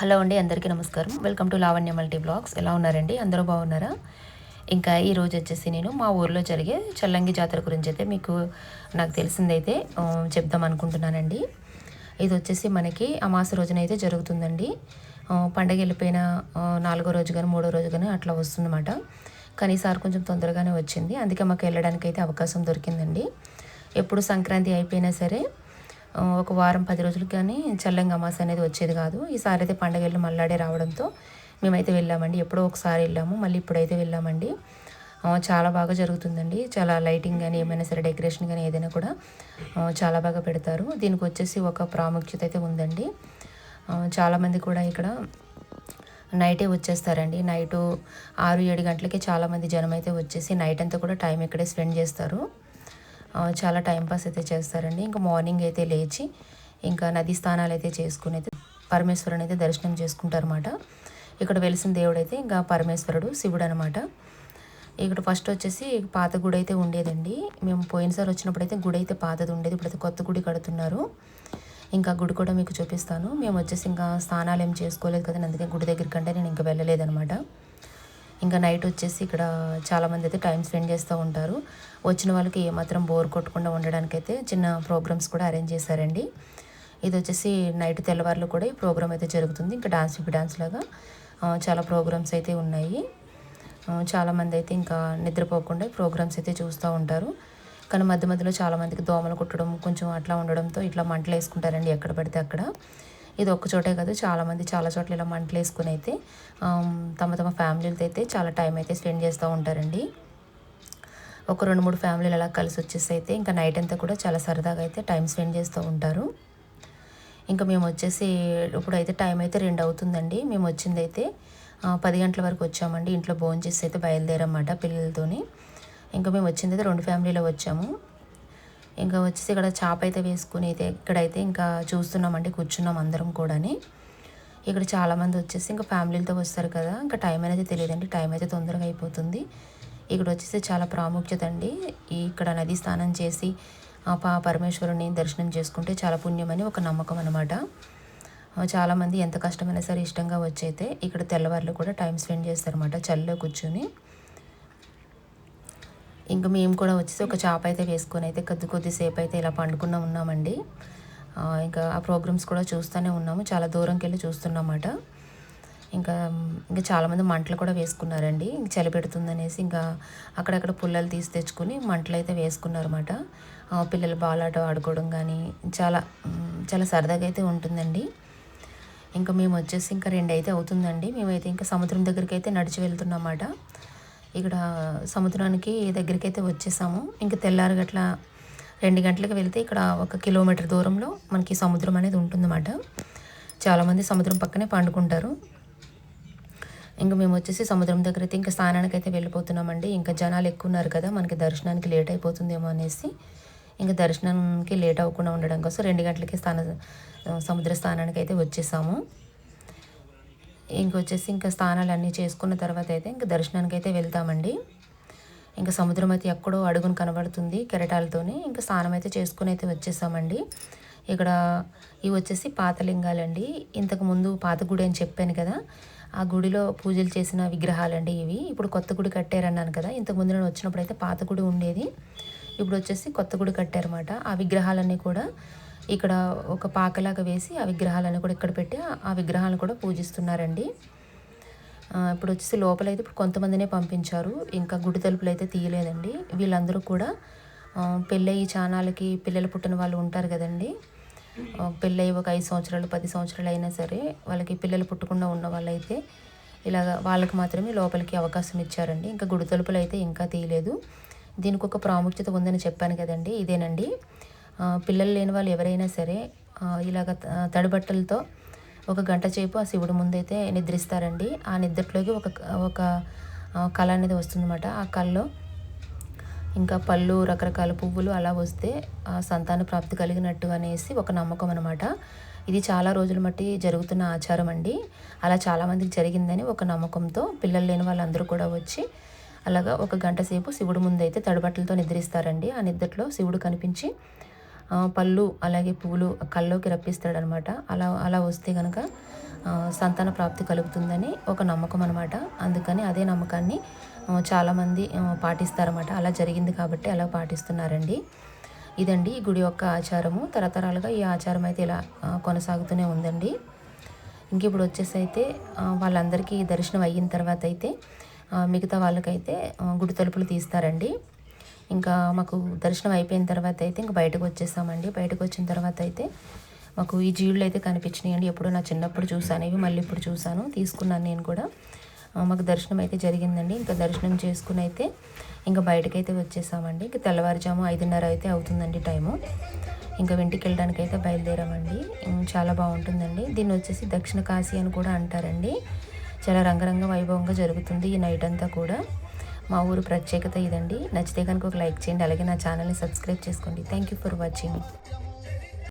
Hello అండి అందరికీ నమస్కారం. Welcome to Lavanya multi blogs. ఎలా ఉన్నారండి? అందరూ బాగున్నారా? ఇంకా ఈ రోజు వచ్చేసి నేను మా ఊర్లో జరిగే చల్లంగి జాతర గురించి అయితే మీకు నాకు తెలిసిందైతే చెప్దాం అనుకుంటున్నానండి. ఇది వచ్చేసి మనకి అమాస రోజున అయితే జరుగుతుందండి. పండగ వెళ్ళిపోయిన నాలుగో రోజు కానీ మూడో రోజు కానీ అట్లా వస్తుందన్నమాట. కానీ ఈసారి కొంచెం తొందరగానే వచ్చింది. అందుకే మాకు వెళ్ళడానికి అయితే అవకాశం దొరికిందండి. ఎప్పుడు సంక్రాంతి అయిపోయినా సరే ఒక వారం పది రోజులకు కానీ చల్లంగా అమాస అనేది వచ్చేది కాదు. ఈసారి అయితే పండగ వెళ్ళి మళ్ళాడే రావడంతో మేమైతే వెళ్ళామండి. ఎప్పుడో ఒకసారి వెళ్ళాము మళ్ళీ ఇప్పుడైతే వెళ్ళామండి. చాలా బాగా జరుగుతుందండి. చాలా లైటింగ్ కానీ ఏమైనా సరే డెకరేషన్ కానీ ఏదైనా కూడా చాలా బాగా పెడతారు. దీనికి వచ్చేసి ఒక ప్రాముఖ్యత అయితే ఉందండి. చాలామంది కూడా ఇక్కడ నైటే వచ్చేస్తారండి. నైటు ఆరు ఏడు గంటలకి చాలామంది జనం అయితే వచ్చేసి నైట్ అంతా కూడా టైం ఇక్కడే స్పెండ్ చేస్తారు. చాలా టైంపాస్ అయితే చేస్తారండి. ఇంకా మార్నింగ్ అయితే లేచి ఇంకా నదీ స్నానాలు అయితే చేసుకుని అయితే పరమేశ్వరుని అయితే దర్శనం చేసుకుంటారన్నమాట. ఇక్కడ వెలిసిన దేవుడు అయితే ఇంకా పరమేశ్వరుడు శివుడు అనమాట ఇక్కడ ఫస్ట్ వచ్చేసి పాత గుడి అయితే ఉండేదండి. మేము పోయినసారి వచ్చినప్పుడు అయితే గుడి అయితే పాతది ఉండేది. ఇప్పుడైతే కొత్త గుడి కడుతున్నారు. ఇంకా గుడి కూడా మీకు చూపిస్తాను. మేము వచ్చేసి ఇంకా స్నానాలు ఏం చేసుకోలేదు కదా అందుకే గుడి దగ్గరికంటే నేను ఇంకా వెళ్ళలేదనమాట ఇంకా నైట్ వచ్చేసి ఇక్కడ చాలామంది అయితే టైం స్పెండ్ చేస్తూ ఉంటారు. వచ్చిన వాళ్ళకి ఏమాత్రం బోర్ కొట్టకుండా ఉండడానికైతే చిన్న ప్రోగ్రామ్స్ కూడా అరేంజ్ చేశారండి. ఇది వచ్చేసి నైట్ తెల్లవారులు కూడా ఈ ప్రోగ్రామ్ అయితే జరుగుతుంది. ఇంకా డాన్స్ విపి డాన్స్ లాగా చాలా ప్రోగ్రామ్స్ అయితే ఉన్నాయి. చాలామంది అయితే ఇంకా నిద్రపోకుండా ప్రోగ్రామ్స్ అయితే చూస్తూ ఉంటారు. కానీ మధ్య మధ్యలో చాలామందికి దోమలు కుట్టడం కొంచెం అట్లా ఉండడంతో ఇట్లా మంటలు వేసుకుంటారండి ఎక్కడ పడితే అక్కడ. ఇది ఒక్క చోటే కాదు చాలామంది చాలా చోట్ల ఇలా మంటలు వేసుకుని అయితే తమ తమ ఫ్యామిలీలతో అయితే చాలా టైం అయితే స్పెండ్ చేస్తూ ఉంటారండి. ఒక రెండు మూడు ఫ్యామిలీలు అలా కలిసి వచ్చేసి అయితే ఇంకా నైట్ అంతా కూడా చాలా సరదాగా అయితే టైం స్పెండ్ చేస్తూ ఉంటారు. ఇంకా మేము వచ్చేసి ఇప్పుడైతే టైం అయితే రెండు అవుతుందండి. మేము వచ్చింది అయితే పది గంటల వరకు వచ్చామండి. ఇంట్లో భోజనం చేసి అయితే బయలుదేరమాట పిల్లలతోని. ఇంకా మేము వచ్చింది అయితే రెండు ఫ్యామిలీలో వచ్చాము. ఇంకా వచ్చేసి ఇక్కడ చాప అయితే వేసుకుని అయితే ఇక్కడైతే ఇంకా చూస్తున్నామండి కూర్చున్నాం అందరం కూడాని. ఇక్కడ చాలామంది వచ్చేసి ఇంకా ఫ్యామిలీలతో వస్తారు కదా ఇంకా టైం అనేది తెలియదండి టైం అయితే తొందరగా అయిపోతుంది. ఇక్కడ వచ్చేసి చాలా ప్రాముఖ్యత అండి. ఇక్కడ నది స్నానం చేసి ఆ పరమేశ్వరుని దర్శనం చేసుకుంటే చాలా పుణ్యమని ఒక నమ్మకం అనమాట చాలామంది ఎంత కష్టమైనా సరే ఇష్టంగా వచ్చైతే ఇక్కడ తెల్లవారులు కూడా టైం స్పెండ్ చేస్తారన్నమాట చలిలో కూర్చొని. ఇంకా మేము కూడా వచ్చేసి ఒక చాప అయితే వేసుకొని అయితే కొద్ది కొద్దిసేపు అయితే ఇలా పండుకున్నా ఉన్నామండి. ఇంకా ఆ ప్రోగ్రామ్స్ కూడా చూస్తూనే ఉన్నాము. చాలా దూరంకి వెళ్ళి చూస్తున్నామాట ఇంకా ఇంకా చాలామంది మంటలు కూడా వేసుకున్నారండి. ఇంక చలి పెడుతుందనేసి ఇంకా అక్కడక్కడ పుల్లలు తీసి తెచ్చుకుని మంటలు అయితే వేసుకున్నారన్నమాట. పిల్లలు బాలాట ఆడుకోవడం కానీ చాలా చాలా సరదాగా అయితే ఉంటుందండి. ఇంకా మేము వచ్చేసి ఇంకా రెండు అయితే అవుతుందండి. మేమైతే ఇంకా సముద్రం దగ్గరికి అయితే నడిచి వెళ్తున్నమాట ఇక్కడ సముద్రానికి దగ్గరికి అయితే వచ్చేసాము. ఇంకా తెల్లారి గట్ల రెండు గంటలకు వెళ్తే ఇక్కడ ఒక కిలోమీటర్ దూరంలో మనకి సముద్రం అనేది ఉంటుందన్నమాట. చాలామంది సముద్రం పక్కనే పండుకుంటారు. ఇంకా మేము వచ్చేసి సముద్రం దగ్గర అయితే ఇంకా స్నానానికి అయితే వెళ్ళిపోతున్నామండి. ఇంకా జనాలు ఎక్కువ ఉన్నారు కదా మనకి దర్శనానికి లేట్ అయిపోతుందేమో అనేసి. ఇంకా దర్శనానికి లేట్ అవ్వకుండా ఉండడం కోసం రెండు గంటలకి స్నాన సముద్ర స్నానానికి అయితే వచ్చేసాము. ఇంకొచ్చేసి ఇంకా స్నానాలు అన్నీ చేసుకున్న తర్వాత అయితే ఇంకా దర్శనానికి అయితే వెళ్తామండి. ఇంకా సముద్రం అయితే ఎక్కడో అడుగును కనబడుతుంది కెరటాలతోనే. ఇంకా స్నానం అయితే చేసుకుని అయితే వచ్చేసామండి. ఇక్కడ ఇవి వచ్చేసి పాతలింగాలండి. ఇంతకు ముందు పాత గుడి అని చెప్పాను కదా ఆ గుడిలో పూజలు చేసిన విగ్రహాలండి ఇవి. ఇప్పుడు కొత్త గుడి కట్టారన్నాను కదా ఇంతకు ముందు నేను వచ్చినప్పుడు అయితే పాత గుడి ఉండేది. ఇప్పుడు వచ్చేసి కొత్త గుడి కట్టారన్నమాట. ఆ విగ్రహాలన్నీ కూడా ఇక్కడ ఒక పాకలాగా వేసి ఆ విగ్రహాలను కూడా ఇక్కడ పెట్టి ఆ- విగ్రహాలను కూడా పూజిస్తున్నారండి. ఇప్పుడు వచ్చేసి లోపలైతే ఇప్పుడు కొంతమందినే పంపించారు. ఇంకా గుడి తలుపులు అయితే తీయలేదండి. వీళ్ళందరూ కూడా ఆ, పెళ్ళయి చానాలకి పిల్లలు పుట్టిన వాళ్ళు ఉంటారు కదండి. ఆ, పెళ్ళయి ఒక ఐదు సంవత్సరాలు పది సంవత్సరాలు అయినా సరే వాళ్ళకి పిల్లలు పుట్టకుండా ఉన్న వాళ్ళైతే ఇలాగ వాళ్ళకి మాత్రమే లోపలికి అవకాశం ఇచ్చారండి. ఇంకా గుడి తలుపులు అయితే ఇంకా తీయలేదు. దీనికి ఒక ప్రాముఖ్యత ఉందని చెప్పాను కదండి. ఇదేనండి. పిల్లలు లేని వాళ్ళు ఎవరైనా సరే ఇలాగ త- తడిబట్టలతో ఒక గంట సేపు ఆ శివుడి ముందైతే నిద్రిస్తారండి. ఆ నిద్రలోకి ఒక ఒక కళ అనేది వస్తుందన్నమాట. ఆ కళలో ఇంకా పళ్ళు రకరకాల పువ్వులు అలా వస్తే ఆ సంతాన ప్రాప్తి కలిగినట్టు అనేసి ఒక నమ్మకం అనమాట ఇది చాలా రోజుల మట్టి జరుగుతున్న ఆచారం అండి. అలా చాలామందికి జరిగిందని ఒక నమ్మకంతో పిల్లలు లేని వాళ్ళందరూ కూడా వచ్చి అలాగా ఒక గంట సేపు శివుడు ముందైతే తడిబట్టలతో నిద్రిస్తారండి. ఆ నిద్రలో శివుడు కనిపించి పళ్ళు అలాగే పువ్వులు కల్లోకి రప్పిస్తాడనమాట. అలా అలా వస్తే కనుక సంతాన ప్రాప్తి కలుగుతుందని ఒక నమ్మకం అనమాట. అందుకని అదే నమ్మకాన్ని చాలామంది పాటిస్తారన్నమాట అలా జరిగింది కాబట్టి అలా పాటిస్తున్నారండి. ఇదండి ఈ గుడి యొక్క ఆచారము. తరతరాలుగా ఈ ఆచారం అయితే ఇలా కొనసాగుతూనే ఉందండి. ఇంక ఇప్పుడు వచ్చేసి అయితే వాళ్ళందరికీ దర్శనం అయిన తర్వాత అయితే మిగతా వాళ్ళకైతే గుడి తలుపులు తీస్తారండి. ఇంకా మాకు దర్శనం అయిపోయిన తర్వాత అయితే ఇంకా బయటకు వచ్చేసామండి. బయటకు వచ్చిన తర్వాత అయితే మాకు ఈ జీవులు అయితే కనిపించినాయండి. ఎప్పుడో నా చిన్నప్పుడు చూసాను ఇవి మళ్ళీ ఇప్పుడు చూసాను తీసుకున్నాను నేను కూడా. మాకు దర్శనం అయితే జరిగిందండి. ఇంకా దర్శనం చేసుకుని అయితే ఇంకా బయటకైతే వచ్చేసామండి. ఇంకా తెల్లవారుజాము ఐదున్నర అయితే అవుతుందండి టైము. ఇంకా ఇంటికి వెళ్ళడానికి అయితే బయలుదేరామండి. చాలా బాగుంటుందండి. దీన్ని వచ్చేసి దక్షిణ కాశీ అని కూడా అంటారండి. చాలా రంగరంగ వైభవంగా జరుగుతుంది ఈ నైట్ అంతా కూడా. మా ఊరు ప్రత్యేకత ఇదండి. నచ్చితే కనుక ఒక లైక్ చేయండి. అలాగే నా ఛానల్ని సబ్స్క్రైబ్ చేసుకోండి. Thank you for watching